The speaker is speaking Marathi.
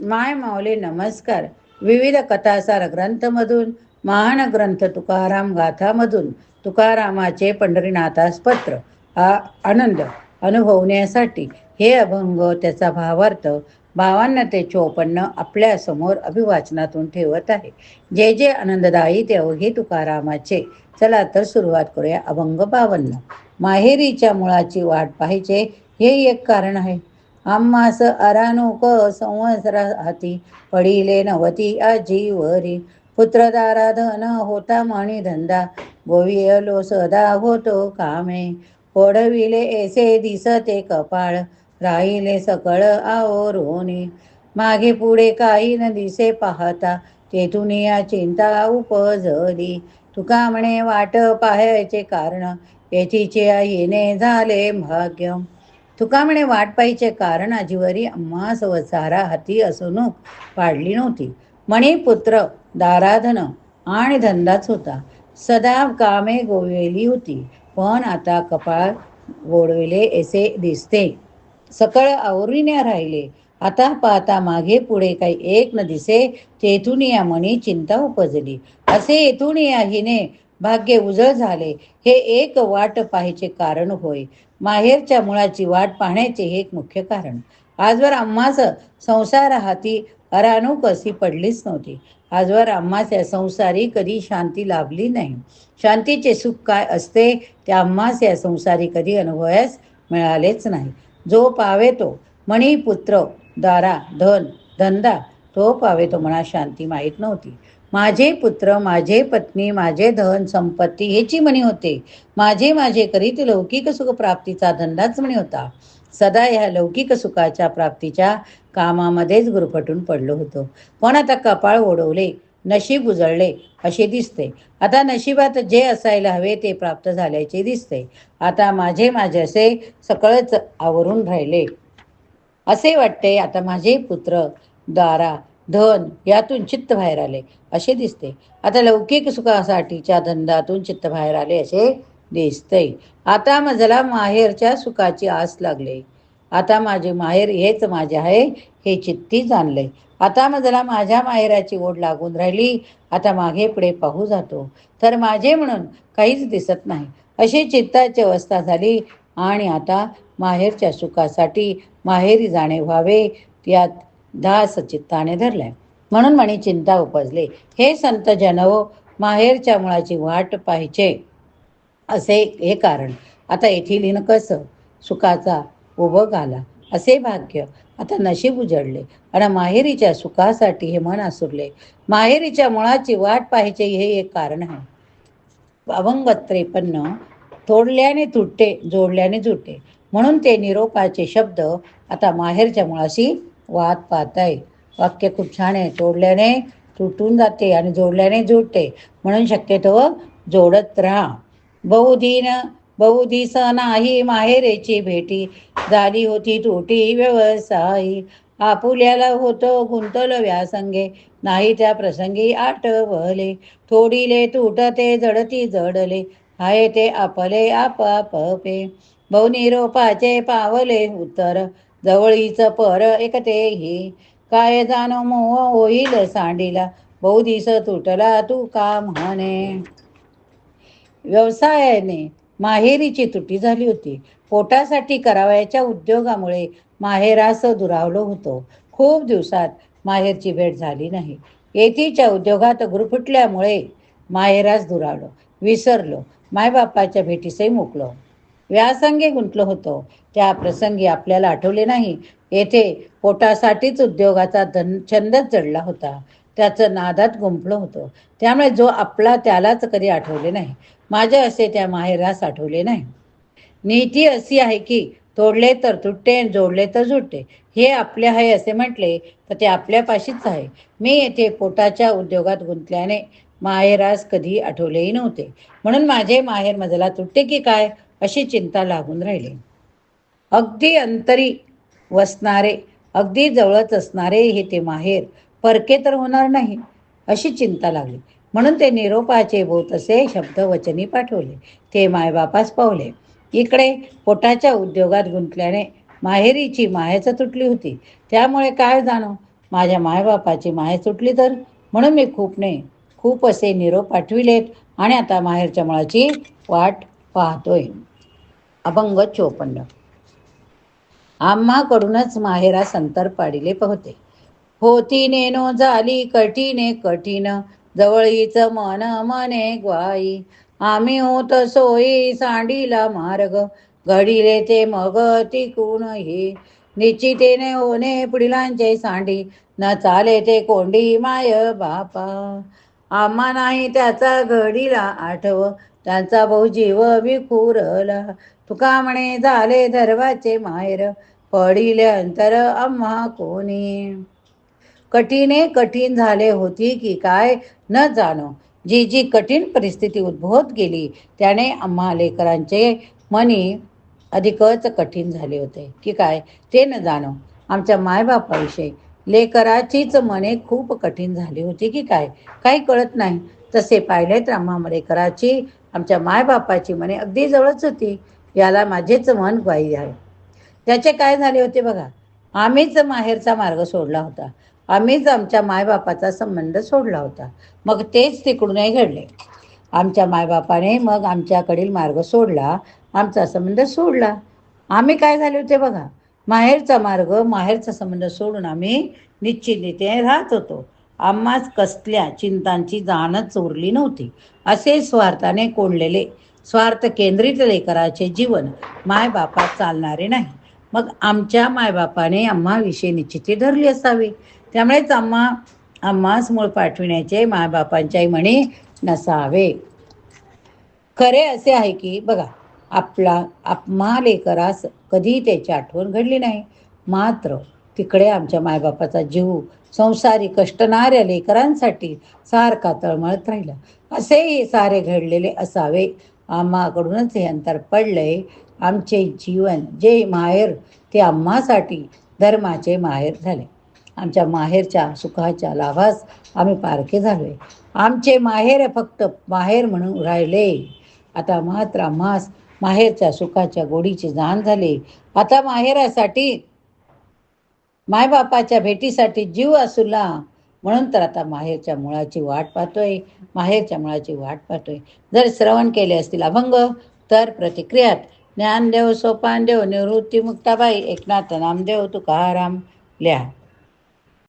माय माऊली नमस्कार. विविध कथासार ग्रंथमधून महान ग्रंथ तुकाराम गाथामधून तुकारामाचे पंढरीनाथास पत्र हा आनंद अनुभवण्यासाठी हे अभंग त्याचा भावार्थ भावांना ते चोपन्न आपल्यासमोर अभिवाचनातून ठेवत आहे. जे जे आनंददायी ते अवघे तुकारामाचे. चला तर सुरुवात करूया अभंग बावन्न. माहेरीच्या मुळाची वाट पाहिजे हे एक कारण आहे. आम्हास अरानुक संवत्सरा हाती पडिले नवती आजीवरी. पुत्रदारा धन होता म्हणी धंदा गोवियलो सदा होतो कामे. ओढविले ऐसे दिसते कपाळ राहिले सकळ आवरोनी. मागे पुढे काही न दिसे पाहता तेथून या चिंता उपजली. तुका म्हणे वाट पाहायचे कारण येथीचे आईने झाले भाग्यम तुका म्हणे वाट पाहिजे कारण आजीवरी अम्मा वसारा हाती असणूक पाडली नव्हती. म्हणे पुत्र दाराधन आणि धंदाच होता. सदा कामे गोवेली होती. पण आता कपाळ गोडविले असे दिसते. सकळ आवरीने राहिले. आता पाहता मागे पुढे काही एक न दिसे. तेथून या मणी चिंता उपजली. असे येथून या हिने भाग्य उजळ झाले. हे एक वाट पाहायचे कारण होय. माहेरच्या मुळाची वाट पाहण्याचे हे एक मुख्य कारण. आजवर आम्हास संसार हाती अरानुक अशी पडलीच नव्हती. आजवर आम्हास या संसारी कधी शांती लाभली नाही. शांतीचे सुख काय असते ते आम्हास या संसारी कधी अनुभवास मिळालेच नाही. जो पावे तो मणी पुत्र दारा धन धंदा तो पावे तो म्हणा शांती माहीत नव्हती. माझे पुत्र माझे पत्नी माझे धन संपत्ती हेची म्हणी होते. माझे माझे करीत लौकिक सुख प्राप्तीचा धंदाच म्हणी होता. सदा ह्या लौकिक सुखाच्या प्राप्तीच्या कामामध्येच गुरफटून पडलो होतो. पण आता कपाळ ओढवले नशीब उजळले असे दिसते. आता नशिबात जे असायला हवे ते प्राप्त झाल्याचे दिसते. आता माझे माझे असे सकळच आवरून राहिले. असे वाटते आता माझे पुत्र द्वारा धन यातून चित्त बाहेर आले असे दिसते. आता लौकिक सुखासाठीच्या धंदातून चित्त बाहेर आले असे दिसते. आता मजला माहेरच्या सुखाची आस लागले. आता माझे माहेर हेच माझे आहे हे चित्ती जाणले. आता मजला माझ्या माहेराची ओढ लागून राहिली. आता मागे पुढे पाहू जातो. तर माझे म्हणून काहीच दिसत नाही. अशी चित्ताची अवस्था झाली आणि आता माहेरच्या सुखासाठी माहेरी जाणे व्हावे. यात दास चित्ताने धरलाय. म्हणून म्हणी चिंता उपजले. हे संत जनव माहेरच्या मुळाची वाट पाहिजे असे हे कारण. आता येथील हिन कसं? सुखाचा उभं घाला असे भाग्य आता नशीब उजडले आणि माहेरीच्या सुखासाठी हे मन आसुरले. माहेरीच्या मुळाची वाट पाहिजे हे एक कारण आहे. अभंग त्रेपन्न तोडल्याने तुटते जोडल्याने जुटे. म्हणून ते निरोपाचे शब्द आता माहेरच्या मुळाशी वाद पाहत आहे वाक्य खूप छान आहे. तोडल्याने तुटून जाते आणि जोडल्याने जुटते म्हणून शक्यतो जोडत राहा. बहुदिन बहुदिस नाही माहेरेची भेटी. झाली होती तुटी व्यवसायी. आपुल्याला होतो गुंतलो व्यासंगे. नाही त्या प्रसंगी आठवले. थोडीले तुटते जडती जडले. हाय ते आपले आपापे. बहुनिरोपाचे पावले उत्तर. जवळीच पर एकटेही. काय जाण मोह होईल सांडीला? बहुदिस तुटला तू का म्हणे? व्यवसायाने माहेरीची तुटी झाली होती. पोटासाठी करावयाच्या उद्योगामुळे माहेरास दुरावलो होतो. खूप दिवसात माहेरची भेट झाली नाही. येथीच्या उद्योगात गुरफुटल्यामुळे माहेरास दुरावलो विसरलो मायबापाच्या भेटीसही मुकलो. व्यासंगी गुंतलो होतो. त्या प्रसंगी आपल्याला आठवले नाही. येथे पोटासाठीच उद्योगाचा धन छंदच जडला होता. त्याचं नादात गुंफलो होतो. त्यामुळे जो आपला त्यालाच कधी आठवले नाही. माझे असे त्या माहेरास आठवले नाही. नीती अशी आहे की तोडले तर तुटते जोडले तर जुटते हे आपले आहे असे म्हटले तर ते आपल्यापाशीच आहे. मी येथे पोटाच्या उद्योगात गुंतल्याने माहेरास कधी आठवलेही नव्हते. म्हणून माझे माहेर मजला तुटते की काय? अशी चिंता लागून राहिली. अगदी अंतरी वसणारे अगदी जवळच असणारे हे ते माहेर परके तर होणार नाही अशी चिंता लागली. म्हणून ते निरोपाचे बोत असे शब्द वचनी पाठवले. ते मायबापास पावले. इकडे पोटाच्या उद्योगात गुंतल्याने माहेरीची माहेच तुटली होती. त्यामुळे काय जाणो माझ्या मायबापाची माहे सुटली तर? म्हणून मी खूप नाही खूप असे निरोप पाठविलेत आणि आता माहेरच्या मुळाची वाट पाहतोय. अभंग चोपन्न. आम्हाकडूनच माहेरा संतर पाडिले पोहते. होती नेनो झाली कठीणे कठीण. जवळीच मन मने ग्वाई आम्ही होत सोयी सांडीला मार्ग. घडिले ते मग टिकून हे. निश्चितेने होणे पुढिलांचे सांडी. न चाले ते कोंडी माय बापा. आम्हा नाही त्याचा घडीला आठव. त्यांचा भाऊ जीव विखुरला. तुका म्हणे झाले धर्वाचे माहेर पडिले अंतर आम्हा कोणी. कठीणे कठीण झाले होती की काय न जाणो. जी जी कठीण परिस्थिती उद्भवत गेली त्याने आम्हा लेकरांचे मनी अधिकच कठीण झाले होते. की काय ते न जाणो. आमच्या मायबापाविषयी लेकराचीच मने खूप कठीण झाली होती की काय काही कळत नाही. तसे पाहिले तर आम्हा लेकराची आमच्या मायबापाची मने अगदी जवळच होती. याला माझेच मन ग्वाही आहे. त्याचे काय झाले होते बघा? आम्हीच माहेरचा मार्ग सोडला होता. आम्हीच आमच्या मायबापाचा संबंध सोडला होता. मग तेच तिकडूनही घडले. आमच्या मायबापाने मग आमच्याकडील मार्ग सोडला. आमचा संबंध सोडला. आम्ही काय झाले होते बघा? माहेरचा मार्ग माहेरचा संबंध सोडून आम्ही निश्चित राहत होतो. आम्हाच कसल्या चिंतांची जाणच उरली नव्हती. असे स्वार्थाने कोंडलेले स्वार्थ केंद्रित लेकराचे जीवन मायबापात चालणारे नाही. मग आमच्या मायबापाने आम्हाविषयी निश्चिती धरली असावी. त्यामुळेच आम्हा आम्हास मूळ पाठविण्याचे मायबापांच्याही म्हणे नसावे. खरे असे आहे की बघा आपला आपमा लेकरास कधी त्याची आठवण घडली नाही. मात्र तिकडे आमच्या मायबापाचा जीव संसारी कष्टणाऱ्या लेकरांसाठी सारखा तळमळत राहिला. असेही सारे घडलेले असावे. आम्हाकडूनच हे अंतर पडलंय आमचे जीवन जे माहेर ते आम्हासाठी धर्माचे माहेर झाले. आमच्या माहेरच्या सुखाच्या लाभास आम्ही पारखे झालोय. आमचे माहेर फक्त माहेर म्हणून राहिले. आता मात्र आम्हास माहेरच्या सुखाच्या गोडीची जाण झाली. आता माहेरासाठी मायबापाच्या भेटीसाठी जीव असुला म्हणून तर आता माहेरच्या मुळाची वाट पाहतोय. माहेरच्या मुळाची वाट पाहतोय. जर श्रवण केले असतील अभंग तर प्रतिक्रियात ज्ञानदेव सोपानदेव निवृत्ती मुक्ताबाई एकनाथ नामदेव तुकाराम लिहा.